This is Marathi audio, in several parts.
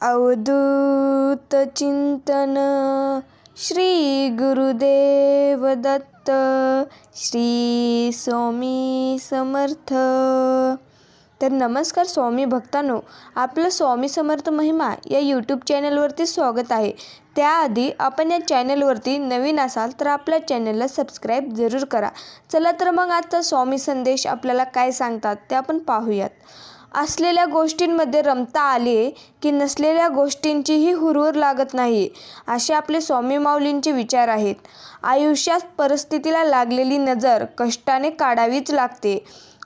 अवधूत चिंतन। श्री गुरुदेव दत्त। श्री स्वामी समर्थ। तर नमस्कार स्वामी भक्तांनो आपलं स्वामी समर्थ महिमा या यूट्यूब चॅनलवरती स्वागत आहे. त्याआधी आपण या चॅनलवरती नवीन असाल तर आपल्या चॅनलला सबस्क्राईब जरूर करा. चला तर मग आजचा स्वामी संदेश आपल्याला काय सांगतात ते आपण पाहूयात. असलेल्या गोष्टींमध्ये रमता आले की नसलेल्या गोष्टींचीही हुरहुर लागत नाही असे आपले स्वामी माऊलींचे विचार आहेत. आयुष्यात परिस्थितीला लागलेली नजर कष्टाने काढावीच लागते.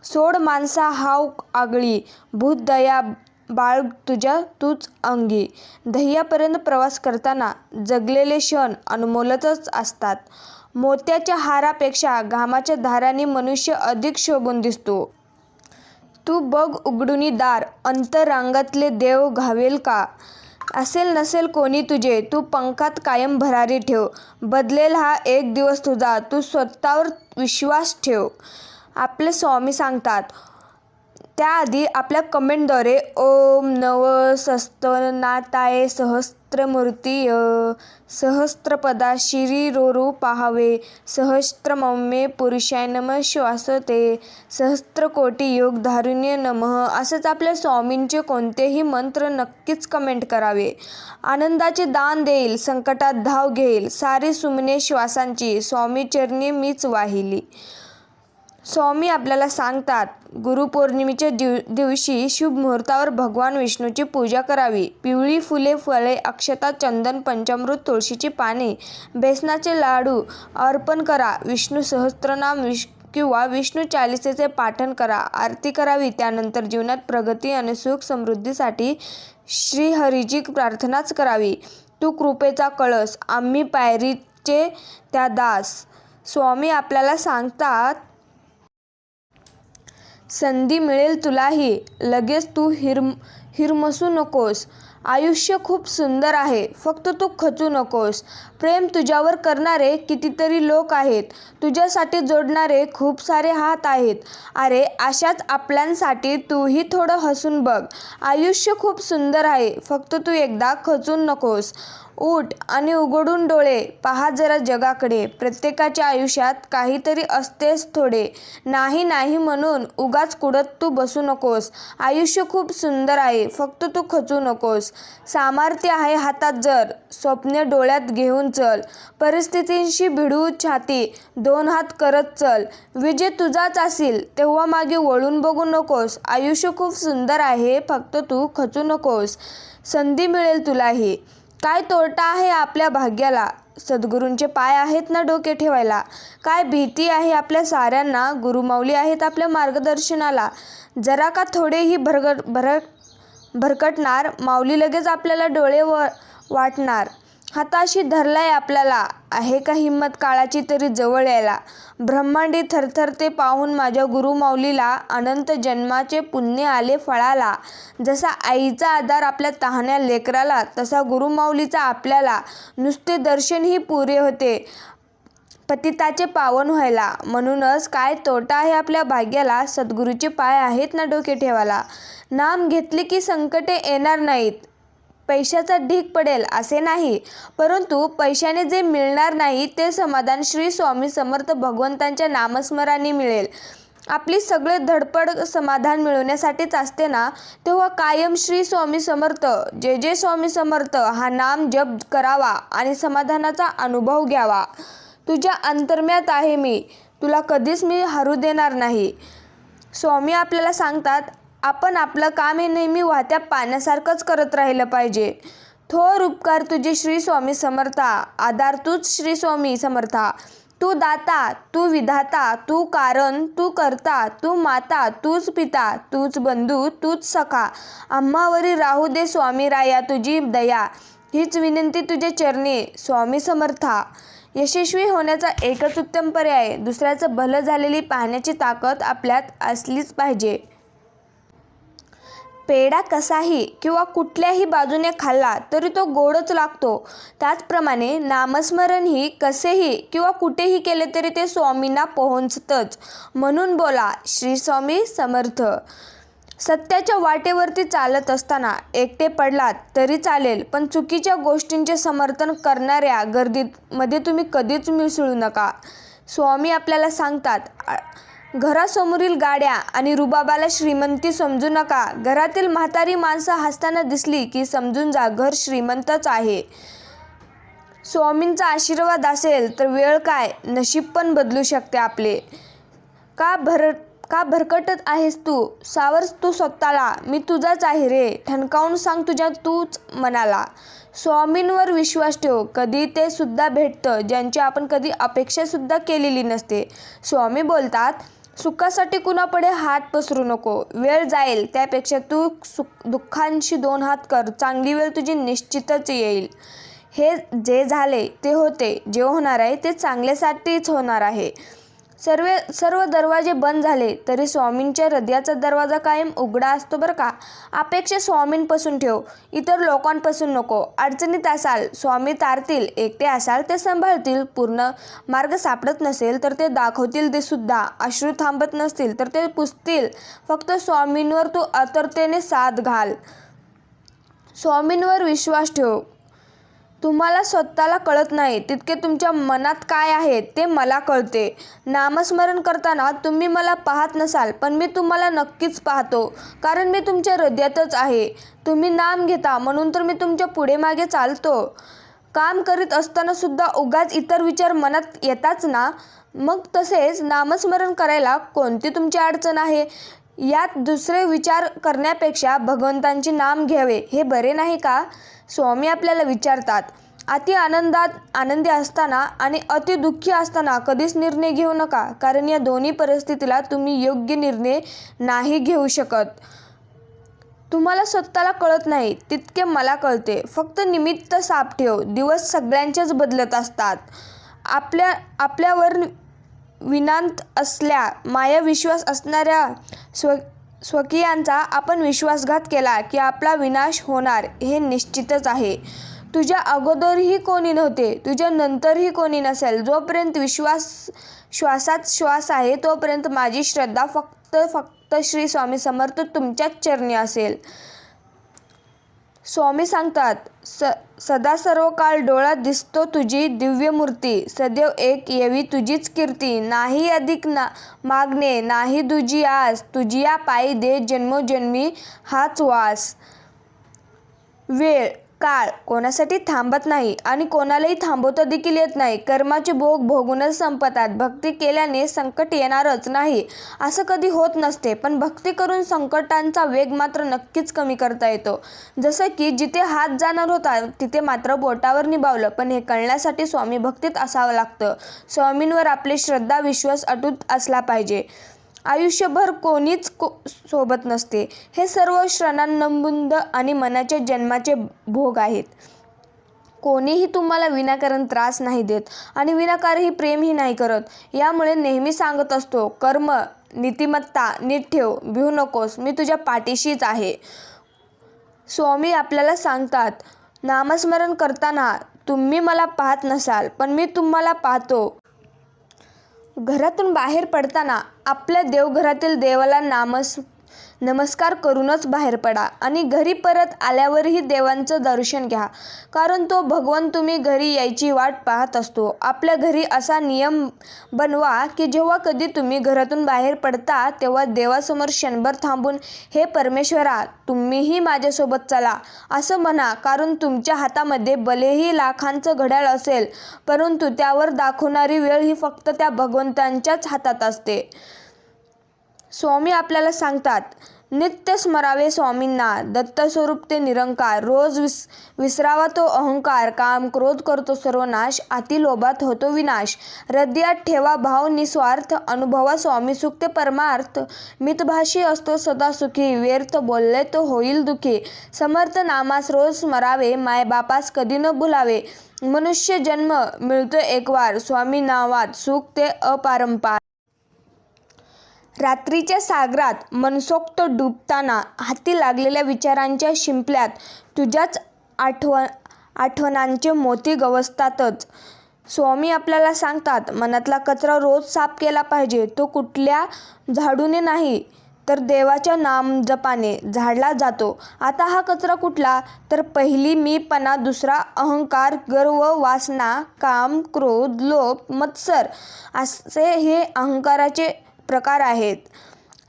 सोड माणसा हाव आगळी भूत दया बाळ तुझ्या तूच अंगी. दह्यापर्यंत प्रवास करताना जगलेले क्षण अनमोलतच असतात. मोत्याच्या हारापेक्षा घामाच्या धाराने मनुष्य अधिक शोभून दिसतो. तू बघ उघडुनी दार अंतरांगातले देव घावेल का? असेल नसेल कोणी तुझे तू पंखात कायम भरारी ठेव. बदलेल हा एक दिवस तुझा तू स्वतःवर विश्वास ठेव. आपले स्वामी सांगतात त्याआधी आपल्या कमेंटद्वारे ओम नव नाताय सहस्त्रमूर्तीय सहस्त्रपदा शिरीरोरू पाहावे सहस्त्रमौमे पुरुषाय नम श्वासते सहस्त्रकोटी योग धारुण्य नमः असंच आपल्या स्वामींचे कोणतेही मंत्र नक्कीच कमेंट करावे. आनंदाचे दान देईल संकटात धाव घेईल सारी सुमने श्वासांची स्वामी चरणी मीच वाहिली. स्वामी आपल्याला सांगतात गुरुपौर्णिमेच्या दिव दिवशी शुभ मुहूर्तावर भगवान विष्णूची पूजा करावी. पिवळी फुले फळे अक्षता चंदन पंचामृत तुळशीची पाने बेसनाचे लाडू अर्पण करा. विष्णू सहस्त्रनाम विश किंवा विष्णू चालिसेचे पाठन करा. आरती करावी. त्यानंतर जीवनात प्रगती आणि सुख समृद्धीसाठी श्रीहरीची प्रार्थनाच करावी. तू कृपेचा कळस आम्ही पायरीचे त्या दास. स्वामी आपल्याला सांगतात संधी मिळेल तुलाही. लगेच तू हिरम हिरमसू नकोस. आयुष्य खूप सुंदर आहे. फक्त तू खचू नकोस. प्रेम तुझ्यावर करणारे कितीतरी लोक आहेत. तुझ्यासाठी जोडणारे खूप सारे हात आहेत. अरे अशाच आपल्यांसाठी तूही थोडं हसून बघ. आयुष्य खूप सुंदर आहे. फक्त तू एकदा खचून नकोस. उठ आणि उघडून डोळे. पहा जरा जगाकडे. प्रत्येकाच्या आयुष्यात काहीतरी असतेच थोडे. नाही नाही म्हणून उगाच कुडत तू बसू नकोस. आयुष्य खूप सुंदर आहे. फक्त तू खचू नकोस. सामर्थ्य आहे हातात जर. स्वप्ने डोळ्यात घेऊन चल. परिस्थितींशी भिडू छाती. दोन हात करत चल. विजय तुझाच असेल तेव्हा मागे वळून बघू नकोस. आयुष्य खूप सुंदर आहे फक्त तू खचू नकोस. संधी मिळेल तुलाही. काय तोटा आहे आपल्या भाग्याला? सद्गुरूंचे पाय आहेत ना डोके ठेवायला. काय भीती आहे आपल्या साऱ्यांना? गुरुमाऊली आहेत आपल्या मार्गदर्शनाला. जरा का थोडेही भरगट भरक भरकटणार? माऊली लगेच आपल्याला डोळे व वाटणार. हाताशी धरलाय आपल्याला. आहे का हिंमत काळाची तरी जवळ यायला? ब्रह्मांडी थरथरते पाहून माझ्या गुरुमाऊलीला अनंत जन्माचे पुण्य आले फळाला. जसा आईचा आधार आपल्या तहाण्या लेकराला तसा गुरुमाऊलीचा आपल्याला. नुसते दर्शनही पुरे होते. पतिताचे पावन व्हायला. म्हणूनच काय तोटा आहे आपल्या भाग्याला? सद्गुरूचे पाय आहेत ना डोके ठेवायला? नाम घेतले की संकटे येणार नाहीत. पैशाचा ढीक पडेल असे नाही. परंतु पैशाने जे मिळणार नाही ते समाधान श्री स्वामी समर्थ भगवंतांच्या नामस्मराने मिळेल. आपली सगळे धडपड समाधान मिळवण्यासाठीच असते ना? तेव्हा कायम श्री स्वामी समर्थ जे जे स्वामी समर्थ हा नाम जप करावा आणि समाधानाचा अनुभव घ्यावा. तुझ्या अंतर्म्यात आहे मी. तुला कधीच मी हरू देणार नाही. स्वामी आपल्याला सांगतात आपण आपलं काम हे नेहमी वाहत्या पाण्यासारखंच करत राहिलं पाहिजे. थोर उपकार तुझे श्री स्वामी समर्था. आधार तूच श्री स्वामी समर्था. तू दाता तू विधाता तू कारण तू करता तू माता तूच पिता तूच बंधू तूच सखा. आम्हावरी राहू दे स्वामी राया तुझी दया. हीच विनंती तुझे चरणी स्वामी समर्था. यशस्वी होण्याचा एकच उत्तम पर्याय दुसऱ्याचं भलं झालेली पाहण्याची ताकद आपल्यात असलीच पाहिजे. पेढा कसाही किंवा कुठल्याही बाजूने खाल्ला तरी तो गोडच लागतो. त्याचप्रमाणे नामस्मरणही कसेही किंवा कुठेही केले तरी ते स्वामींना पोहोचतंच. म्हणून बोला श्री स्वामी समर्थ. सत्याच्या वाटेवरती चालत असताना एकटे पडलात तरी चालेल पण चुकीच्या गोष्टींचे समर्थन करणाऱ्या गर्दीमध्ये तुम्ही कधीच मिसळू नका. स्वामी आपल्याला सांगतात आ- घरासमोरील गाड्या आणि रुबाबाला श्रीमंती समजू नका. घरातील म्हातारी माणसं हसताना दिसली की समजून जा घर श्रीमंतच आहे. स्वामींचा आशीर्वाद असेल तर वेळ काय? नशीब पण बदलू शकते आपले. का भर का भरकटत आहेस तू? सावरस तू स्वतःला. मी तुझाच आहे रे. ठणकावून सांग तुझ्या तूच मनाला. स्वामींवर विश्वास ठेव. कधी ते सुद्धा भेटतं. ज्यांची आपण कधी अपेक्षासुद्धा केलेली नसते. स्वामी बोलतात सुखासाठी कुणापुढे हात पसरू नको. वेळ जाईल त्यापेक्षा तू सुख दुःखांशी दोन हात कर. चांगली वेळ तुझी निश्चितच येईल. हे जे झाले ते होते. जे होणार आहे ते चांगल्यासाठीच होणार आहे. सर्व सर्व दरवाजे बंद झाले तरी स्वामींच्या हृदयाचा दरवाजा कायम उघडा असतो बरं का? अपेक्षा स्वामींपासून ठेव इतर लोकांपासून नको. अडचणीत असाल स्वामी तारतील एकटे असाल ते सांभाळतील. पूर्ण मार्ग सापडत नसेल तर ते दाखवतील ते सुद्धा. अश्रू थांबत नसतील तर ते पुसतील. फक्त स्वामींवर तू आतुरतेने साथ घाल. स्वामींवर विश्वास ठेव. तुम्हाला स्वतःला कळत नाही. तितके तुमच्या मनात काय आहे ते मला कळते. नामस्मरण करताना तुम्ही मला पाहत नसाल पण मी तुम्हाला नक्कीच पाहतो कारण मी तुमच्या हृदयातच आहे. तुम्ही नाम घेता म्हणून तर मी तुमच्यापुढे मागे चालतो. काम करीत असताना सुद्धा उगाच इतर विचार मनात येताच ना. मग तसेच नामस्मरण करायला कोणती तुमची अडचण आहे? यात दुसरे विचार करण्यापेक्षा भगवंतांचे नाम घ्यावे हे बरे नाही का? स्वामी आपल्याला विचारतात अति आनंदात आनंदी असताना आणि अति दुःखी असताना कधीच निर्णय घेऊ नका कारण या दोन्ही परिस्थितीला तुम्ही योग्य निर्णय नाही घेऊ शकत. तुम्हाला स्वतःला कळत नाही तितके मला कळते. फक्त निमित्त साप ठेव दिवस सगळ्यांचेच बदलत असतात. आपल्या आपल्यावर विनांत असल्या माया विश्वास असणाऱ्या स्व स्वकीयांचा आपण विश्वासघात केला की आपला विनाश होणार हे निश्चितच आहे. तुझ्या अगोदरही कोणी नव्हते तुझ्या नंतरही कोणी नसेल. जोपर्यंत विश्वास श्वासात श्वास आहे तोपर्यंत माझी श्रद्धा फक्त फक्त श्री स्वामी समर्थ तुमच्याच चरणी असेल. स्वामी सांगतात स सदा सर्व काळ डोळ्यात दिसतो तुझी दिव्य मूर्ती सदैव एक येवी तुझीच कीर्ती. नाही अधिक ना मागणे नाही तुझी आस. तुझी या पायी दे जन्मोजन्मी हाच वास. वेळ काळ कोणासाठी थांबत नाही आणि कोणालाही थांबवता देखील येत नाही. कर्माचे भोग भोगूनच संपतात. भक्ती केल्याने संकट येणारच नाही असं कधी होत नसते. पण भक्ती करून संकटांचा वेग मात्र नक्कीच कमी करता येतो. जसं की जिथे हात जाणार होता तिथे मात्र बोटावर निभावलं. पण हे कळण्यासाठी स्वामी भक्तीत असावं लागतं. स्वामींवर आपली श्रद्धा विश्वास अटूट असला पाहिजे. आयुष्यभर कोणीच को सोबत नसते. हे सर्व क्षणांबुंद आणि मनाच्या जन्माचे भोग आहेत. कोणीही तुम्हाला विनाकारण त्रास नाही देत आणि विनाकारही प्रेमही नाही करत. यामुळे नेहमी सांगत असतो कर्म नीतिमत्ता नीट ठेव भिवू नकोस मी तुझ्या पाठीशीच आहे. स्वामी आपल्याला सांगतात नामस्मरण करताना तुम्ही मला पाहत नसाल पण मी तुम्हाला पाहतो. घरातून बाहेर पडताना आपल्या देवघरातील देवाला नामस नमस्कार करूनच बाहेर पडा आणि घरी परत आल्यावरही देवांचं दर्शन घ्या. कारण तो भगवान तुम्ही घरी यायची वाट पाहत असतो. आपल्या घरी असा नियम बनवा की जेव्हा कधी तुम्ही घरातून बाहेर पडता तेव्हा देवासमोर क्षणभर थांबून हे परमेश्वरा तुम्हीही माझ्यासोबत चला. असं म्हणा कारण तुमच्या हातामध्ये भलेही लाखांचं घड्याळ असेल परंतु त्यावर दाखवणारी वेळ ही फक्त त्या भगवंतांच्याच हातात असते. स्वामी आपल्याला सांगतात नित्य स्मरावे स्वामींना दत्तस्वरूप ते निरंकार रोज विस विसरावा तो अहंकार काम क्रोध करतो सर्वनाश अति लोभात होतो विनाश हृदयात ठेवा भाव निस्वार्थ अनुभवा स्वामी सुख ते परमार्थ मितभाषी असतो सदा सुखी व्यर्थ बोलले तो होईल दुखी समर्थ नामास रोज स्मरावे मायबापास कधी न भुलावे मनुष्य जन्म मिळतो एकवार स्वामी नावात सुख ते अपारंपार. रात्रीच्या सागरात मनसोक्त डुबताना हाती लागलेल्या विचारांच्या शिंपल्यात तुझ्याच आठवण आठवणांचे मोती गवसतातच. स्वामी आपल्याला सांगतात मनातला कचरा रोज साफ केला पाहिजे तो कुठल्या झाडूने नाही तर देवाच्या नामजपाने झाडला जातो. आता हा कचरा कुठला? तर पहिली मीपणा दुसरा अहंकार गर्व वासना काम क्रोध लोभ मत्सर. असे हे अहंकाराचे प्रकार आहेत.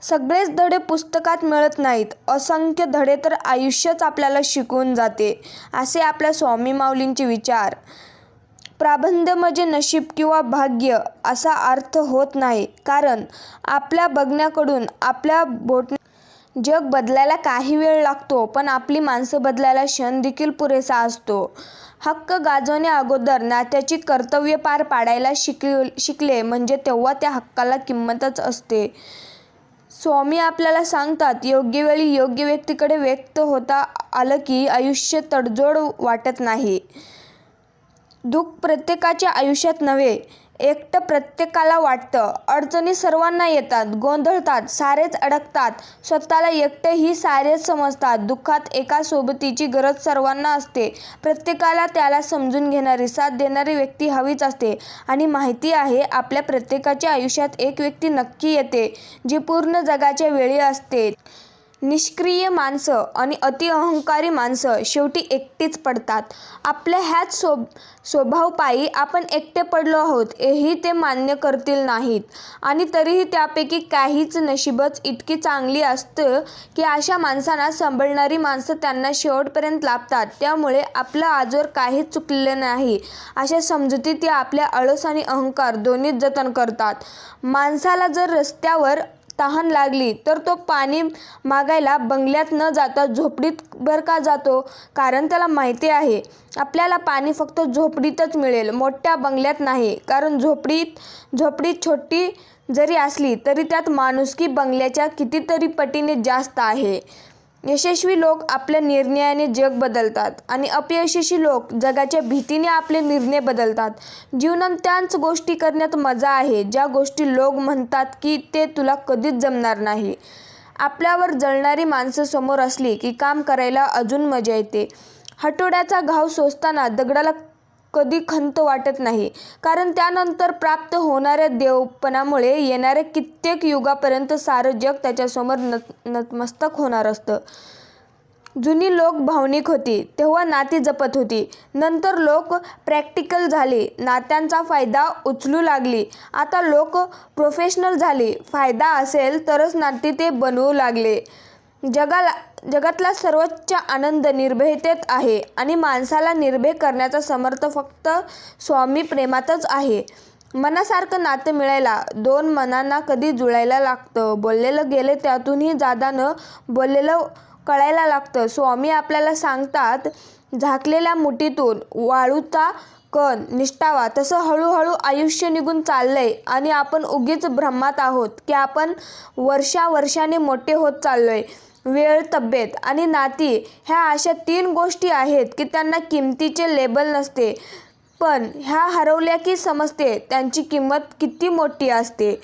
सगळेच धडे पुस्तकात मिळत नाहीत. असंख्य धडे तर आयुष्यच आपल्याला शिकवून जाते असे आपल्या स्वामी माऊलींचे विचार. प्राबंध म्हणजे नशीब किंवा भाग्य असा अर्थ होत नाही कारण आपल्या बघण्याकडून आपल्या बोट जग बदलायला काही वेळ लागतो पण आपली माणसं बदलायला क्षण देखील पुरेसा असतो. हक्क गाजवण्या अगोदर नात्याची कर्तव्य पार पाडायला शिकले शिकले म्हणजे तेव्हा त्या हक्काला किंमतच असते. स्वामी आपल्याला सांगतात योग्य वेळी योग्य व्यक्तीकडे व्यक्त होता आलं की आयुष्य तडजोड वाटत नाही. दुःख प्रत्येकाच्या आयुष्यात नव्हे एकटं प्रत्येकाला वाटतं. अडचणी सर्वांना येतात गोंधळतात सारेच अडकतात. स्वतःला एकटेही सारेच समजतात. दुःखात एका सोबतीची गरज सर्वांना असते. प्रत्येकाला त्याला समजून घेणारी साथ देणारी व्यक्ती हवीच असते. आणि माहिती आहे आपल्या प्रत्येकाच्या आयुष्यात एक व्यक्ती नक्की येते जी पूर्ण जगाच्या वेळी असते. निष्क्रिय माणसं आणि अतिअहंकारी माणसं शेवटी एकटीच पडतात. आपल्या ह्याच सोब स्वभावपायी आपण एकटे पडलो आहोत हेही ते मान्य करतील नाहीत. आणि तरीही त्यापैकी काहीच नशीबच इतकी चांगली असतं की अशा माणसांना सांभाळणारी माणसं त्यांना शेवटपर्यंत लाभतात. त्यामुळे आपलं आजवर काहीच चुकलेलं नाही. अशा समजुती ते आपल्या आळस आणि अहंकार दोन्हीच जतन करतात. माणसाला जर रस्त्यावर तहान लागली तर तो पाणी मागायला बंगल्यात न जाता झोपडीत बर का जातो? कारण त्याला माहिती आहे आपल्याला पाणी फक्त झोपडीतच मिळेल मोठ्या बंगल्यात नाही. कारण झोपडीत झोपडीत छोटी जरी असली तरी त्यात माणुसकी बंगल्याच्या कितीतरी पटीने जास्त आहे. यशस्वी लोक आपल्या निर्णयाने जग बदलतात आणि अपयशस्वी लोक जगाच्या भीतीने आपले निर्णय बदलतात. जीवनात त्याच गोष्टी करण्यात मजा आहे ज्या गोष्टी लोक म्हणतात की ते तुला कधीच जमणार नाही. आपल्यावर जळणारी माणसं समोर असली की काम करायला अजून मजा येते. हटोड्याचा घाव सोसताना दगडाला कधी खंत वाटत नाही. कारण त्यानंतर प्राप्त होणाऱ्या देवपणामुळे येणाऱ्या कित्येक युगापर्यंत सारं जग त्याच्यासमोर नत नतमस्तक होणार असतं. जुनी लोक भावनिक होती तेव्हा नाती जपत होती. नंतर लोक प्रॅक्टिकल झाले नात्यांचा फायदा उचलू लागली. आता लोक प्रोफेशनल झाले फायदा असेल तरच नाती ते बनवू लागले. जगाला जगातला सर्वोच्च आनंद निर्भयतेत आहे आणि माणसाला निर्भय करण्याचा समर्थ फक्त स्वामी प्रेमातच आहे. मनासारखं नातं मिळायला दोन मनांना कधी जुळायला लागतं बोललेलं गेले त्यातूनही जादानं बोललेलं कळायला लागतं. स्वामी आपल्याला सांगतात झाकलेल्या मुठीतून वाळूचा कण निष्ठावा तसं हळूहळू आयुष्य निघून चाललंय आणि आपण उगीच भ्रमात आहोत की आपण वर्षावर्षाने मोठे होत चाललोय. वेळ तब्येत आणि नाती ह्या अशा तीन गोष्टी आहेत की त्यांना किमतीचे लेबल नसते. पण ह्या हरवल्या की समजते त्यांची किंमत किती मोठी असते.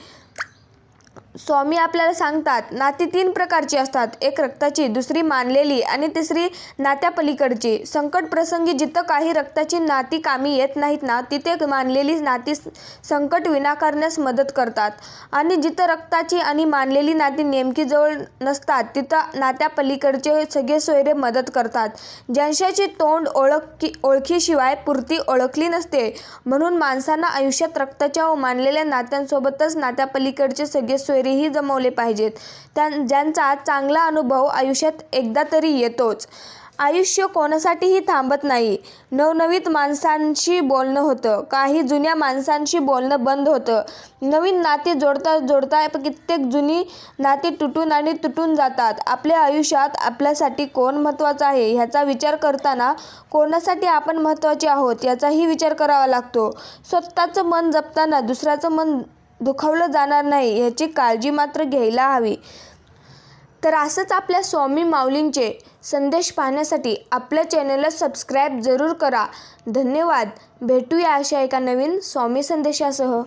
स्वामी आपल्याला सांगतात नाती तीन प्रकारची असतात. एक रक्ताची दुसरी मानलेली आणि तिसरी नात्यापलीकडची. संकट प्रसंगी जिथं काही रक्ताची नाती कामी येत नाहीत ना तिथे मानलेली नाती संकट विनाकारण्यास मदत करतात. आणि जिथं रक्ताची आणि मानलेली नाती नेमकी जवळ नसतात तिथं नात्यापलीकडचे सगळे सोयरे मदत करतात. ज्यांशाची तोंड ओळखी ओळखीशिवाय पुरती ओळखली नसते. म्हणून माणसांना आयुष्यात रक्ताच्या व मानलेल्या नात्यांसोबतच नात्यापलीकडचे सगळे सोयरे सोयरेही जमवले पाहिजेत. त्या ज्यांचा चांगला अनुभव आयुष्यात एकदा तरी येतोच. आयुष्य कोणासाठीही थांबत नाही. नवनवीत माणसांशी बोलणं होतं. काही जुन्या माणसांशी बोलणं बंद होतं. नवीन नाती जोडता जोडता कित्येक जुनी नाती तुटून आणि तुटून जातात. आपल्या आयुष्यात आपल्यासाठी कोण महत्त्वाचं आहे ह्याचा विचार करताना कोणासाठी आपण महत्त्वाचे आहोत याचाही विचार करावा लागतो. स्वतःचं मन जपताना दुसऱ्याचं मन दुखावलं जाणार नाही याची काळजी मात्र घ्यायला हवी. तर असंच आपल्या स्वामी माऊलींचे संदेश पाहण्यासाठी आपल्या चॅनलला सबस्क्राईब जरूर करा. धन्यवाद. भेटूया अशा एका नवीन स्वामी संदेशासह.